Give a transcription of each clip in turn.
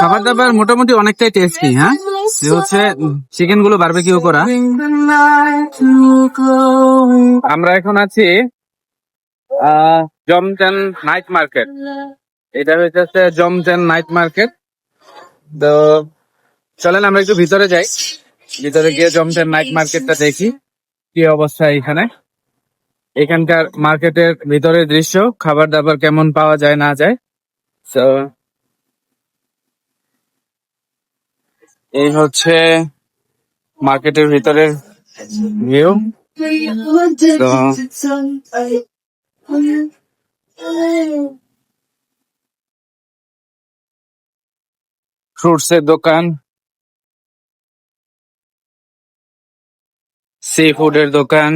খাবার দাবার মোটামুটি অনেকটাই টেস্টি হ্যাঁ? এ হচ্ছে চিকেনগুলো বারবিকিউ করা। আমরা এখন আছি আহ, জমটেন নাইট মার্কেট এটা হচ্ছে জমটেন নাইট মার্কেট তো চলেন আমরা একটু ভিতরে যাই। ভিতরে গিয়ে জমটেন নাইট মার্কেটটা দেখি কি অবস্থা এখানে। এখানকার মার্কেটের ভিতরের দৃশ্য খাবার দাবার কেমন পাওয়া যায় না যায়। তো এই হচ্ছে মার্কেটের ভিতরের ভিউ ফ্রুটস এর দোকান সি ফুডের দোকান,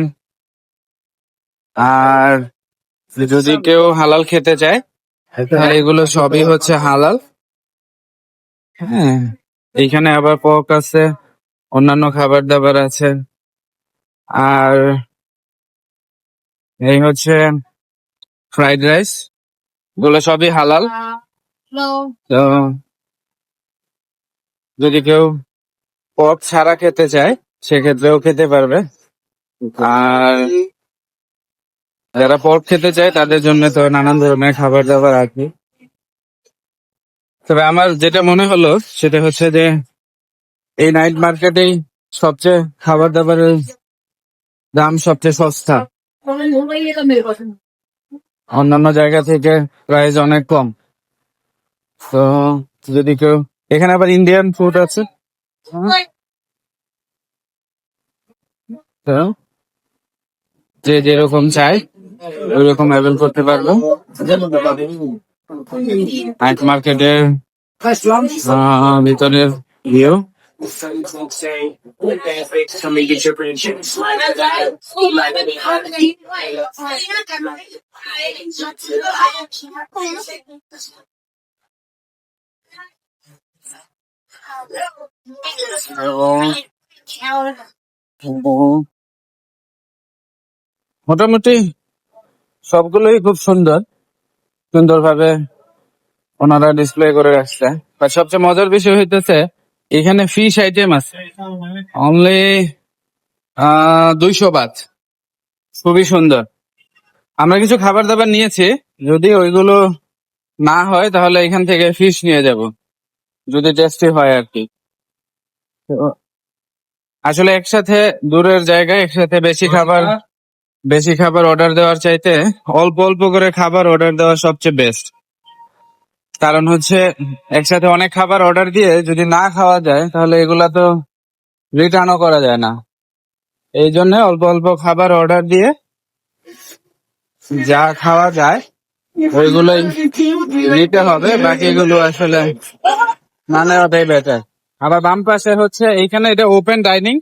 আর যদি কেউ হালাল খেতে চায় এগুলো সবই হচ্ছে হালাল। হ্যাঁ। এইখানে আবার পক আছে অন্যান্য খাবার দাবার আছে। আর এই হচ্ছে ফ্রাইড রাইস এগুলো সবই হালাল। তো যদি কেউ পক ছাড়া খেতে চায় সেক্ষেত্রেও খেতে পারবে। আর যারা পক খেতে চায় তাদের জন্য তো নানান ধরনের খাবার দাবার আছে। তবে আমার যেটা মনে হলো, সেটা হচ্ছে যে এই নাইট মার্কেটেই সবচেয়ে খাবার দাবারের দাম সবচেয়ে সস্তা। অন্যান্য জায়গা থেকে প্রাইস অনেক কম। তো যদি কেউ, এখানে আবার ইন্ডিয়ান ফুড আছে? তো যে যেরকম চাই ওই রকম অ্যাভেল করতে পারব। নাইট মার্কেটের ভিতরের ভিউ মোটামুটি সবগুলোই খুব সুন্দর। সুন্দরভাবে ওনারা ডিসপ্লে করে রাখছে। আর সবচেয়ে মজার বিষয় হইতেছে, এখানে ফিশ আইটেম আছে। অনলি দুইশো বাত খুবই সুন্দর। আমরা কিছু খাবার দাবার নিয়েছি। যদি ওইগুলো না হয়, তাহলে এখান থেকে ফিশ নিয়ে যাব। যদি টেস্টি হয় আর কি। আসলে একসাথে, দূরের জায়গায় একসাথে বেশি খাবার বেশি খাবার অর্ডার দেওয়ার চাইতে অল্প অল্প করে খাবার অর্ডার দেওয়া সবচেয়ে বেস্ট কারণ হচ্ছে, একসাথে অনেক খাবার অর্ডার দিয়ে যদি না খাওয়া যায়, তাহলে এগুলা তো রিটার্নও করা যায় না। এই জন্য অল্প অল্প খাবার অর্ডার দিয়ে যা খাওয়া যায়, ওইগুলোই নিতে হবে। বাকিগুলো আসলে না নেওয়াটাই বেটার আবার বাম পাশে হচ্ছে, এইখানে এটা ওপেন ডাইনিং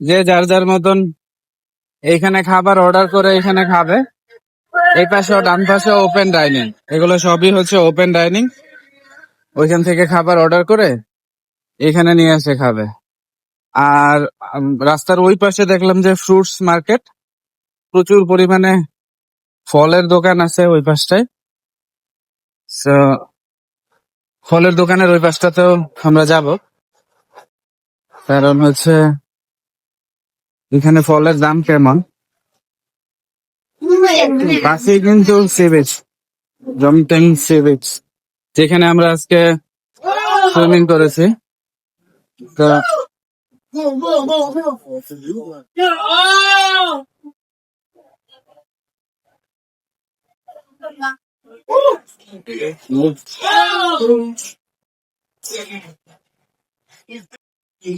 যে যার যার মতন এইখানে খাবার অর্ডার করে এখানে খাবে। এই পাশেও, ডান পাশে ওপেন ডাইনিং এগুলো সবই হচ্ছে ওপেন ডাইনিং ওইখান থেকে খাবার অর্ডার করে এখানে নিয়ে এসে খাবে। আর রাস্তার ওই পাশে দেখলাম যে ফ্রুটস মার্কেট প্রচুর পরিমাণে ফলের দোকান আছে ওই পাশটায়। ফলের দোকানের ওই পাশটাতেও আমরা যাব। কারণ হচ্ছে এখানে ফলের দাম কেমন? পাশেই কিন্তু সি বিচ জমটেং সি যেখানে আমরা আজকে সুইমিং করেছি। তো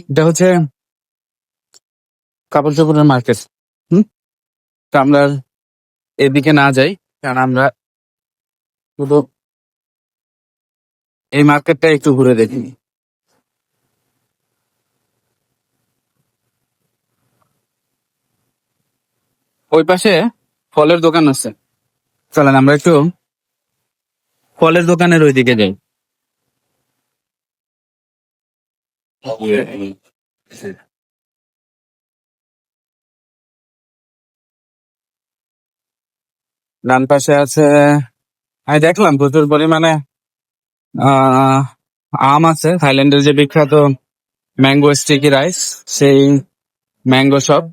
এটা হচ্ছে কাপড় চোপড়ের মার্কেট হুম? তো আমরা এদিকে না যাই, কারণ আমরা শুধু এই মার্কেটটা একটু ঘুরে দেখি। ওই পাশে ফলের দোকান আছে। চলেন আমরা একটু ফলের দোকানের ওইদিকে যাই। ডান পাশে আছে, আমি দেখলাম প্রচুর পরিমাণে আম আছে, থাইল্যান্ডের যে বিখ্যাত ম্যাঙ্গো স্টিকি রাইস, সেই ম্যাঙ্গো শপ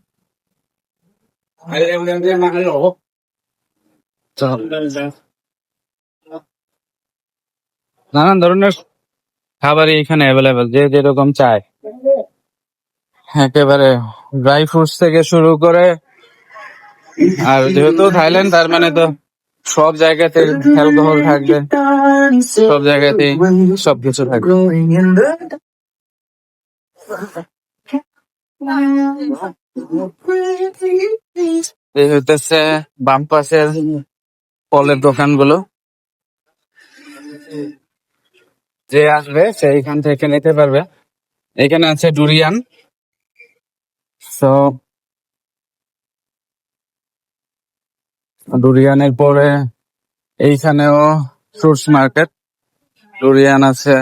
নানান ধরনের খাবারই এখানে অ্যাভেলেবেল যে যেরকম চায়। একেবারে ড্রাই ফ্রুটস থেকে শুরু করে আর যেহেতু থাইল্যান্ড, তার মানে তো সব জায়গাতে অ্যালকোহল থাকবে। সব জায়গাতেই সবকিছু থাকবে। এই হইতেছে বাম পাশের ফলের দোকানগুলো। যে আসবে, সে এখান থেকে নিতে পারবে। এখানে আছে ডুরিয়ান। তো ডুরিয়ানের পরে এইখানেও ফ্রুটস মার্কেট। ডুরিয়ান আছে,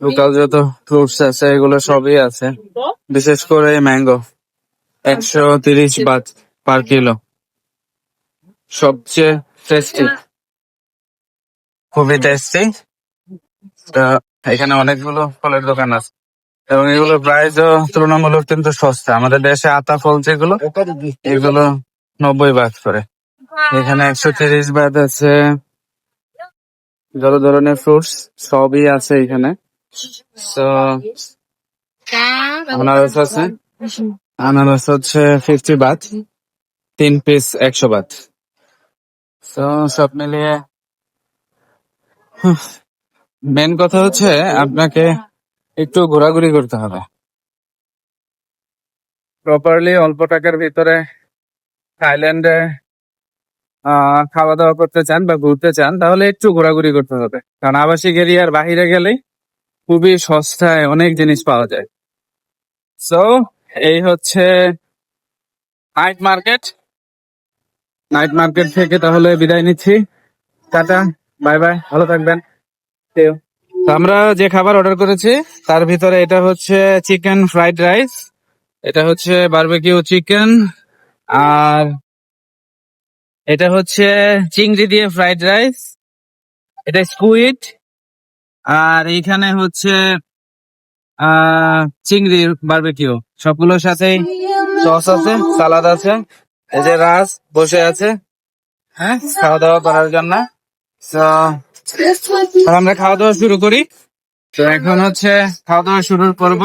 লোকাল যত ফ্রুটস আছে, এগুলো সবই আছে। বিশেষ করে ম্যাঙ্গো, একশো তিরিশ বাদ পার কিলো। সবচেয়ে টেস্টি খুবই টেস্টি এখানে অনেকগুলো ফলের দোকান আছে। এবং এগুলো প্রাইসও তুলনামূলক কিন্তু সস্তা। আমাদের দেশে আতা ফল যেগুলো, এগুলো নব্বই বাদ করে। এখানে একশো তিরিশ বাদ আছে। যত ধরনের ফ্রুটস সবই আছে এখানে। তো আনারস আছে। আনারস হচ্ছে ফিফটি বাদ। তিন পিস একশো বাদ। তো সব মিলিয়ে মেন কথা হচ্ছে আপনাকে একটু ঘোরাঘুরি করতে হবে। প্রপারলি অল্প টাকার ভিতরে থাইল্যান্ডে খাওয়া দাওয়া করতে চান বা ঘুরতে চান, তাহলে একটু ঘোরাঘুরি করতে হবে। কারণ আবাসিক এরিয়ার বাহিরে গেলেই খুবই সস্তায় অনেক জিনিস পাওয়া যায়। সো এই হচ্ছে নাইট মার্কেট নাইট মার্কেট থেকে তাহলে বিদায় নিচ্ছি। টাটা বাই বাই ভালো থাকবেন। আমরা যে খাবার অর্ডার করেছি, তার ভিতরে এটা হচ্ছে চিকেন ফ্রাইড রাইস এটা হচ্ছে বারবেকিউ চিকেন আর এটা হচ্ছে চিংড়ি দিয়ে ফ্রাইড রাইস এটা স্কুইড আর এইখানে হচ্ছে আহ চিংড়ি বারবেকিউ সবগুলোর সাথেই সস আছে সালাদ আছে, এই যে রাজ বসে আছে হ্যাঁ খাওয়া দাওয়া করার জন্য। আমরা খাওয়া দাওয়া শুরু করি। তো এখন হচ্ছে খাওয়া দাওয়া শুরু পর্ব।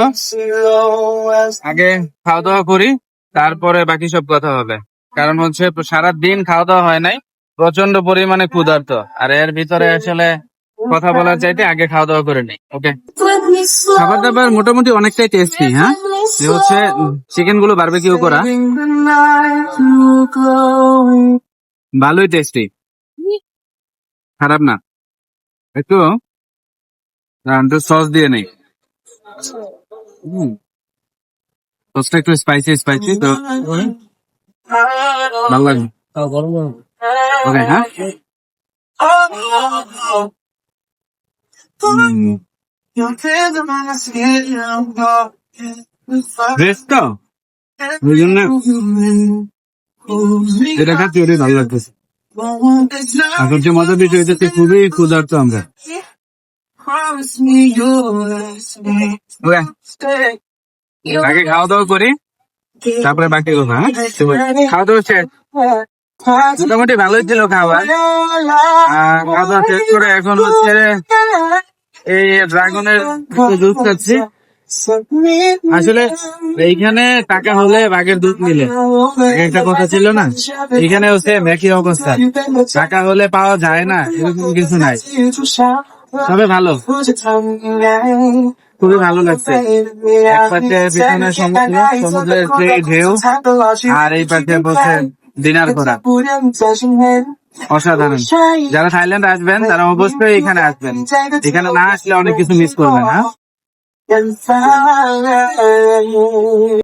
আগে খাওয়া দাওয়া করি, তারপরে বাকি সব কথা হবে। কারণ হচ্ছে সারা দিন খাওয়া দাওয়া হয় নাই প্রচণ্ড পরিমাণে ক্ষুধার্ত। আর এর ভিতরে আসলে কথা বলার চাইতে আগে খাওয়া দাওয়া করে নেই ওকে খাবার দাবার মোটামুটি অনেকটাই টেস্টি হ্যাঁ? যে হচ্ছে চিকেনগুলো বারবেকিউ করা, ভালোই টেস্টি খারাপ না। একটু সস দিয়ে নেই। সসটা একটু স্পাইসি স্পাইসি তো ভালো লাগে ওকে হ্যাঁ বেশ ওই জন্য এটা খাচ্ছি ওটাই ভালো লাগতেছে। আর সবচেয়ে মজার বিষয় খুবই ক্ষুধার্ত আমরা। আগে খাওয়া দাওয়া করি। তারপরে বাকি কথা হ্যাঁ? খাওয়া দাওয়া শেষ? মোটামুটি ভালোই ছিল খাবার আর খাওয়া দাওয়া শেষ করে এখন হচ্ছে এই ড্রাগনের দুধ খাচ্ছি। আসলে এইখানে টাকা হলে বাঘের দুধ নিলে। একটা কথা ছিল না? এখানে হচ্ছে একই অবস্থা। টাকা হলে পাওয়া যায় না এরকম কিছু নাই। তবে ভালো। খুবই ভালো লাগছে। এক পাশে পিছনে সমুদ্র সমুদ্রের যে ঢেউ আর এই পাশে বসে ডিনার করা। অসাধারণ। যারা থাইল্যান্ড আসবেন তারা অবশ্যই এখানে আসবেন। এখানে না আসলে অনেক কিছু মিস করবেন হ্যাঁ?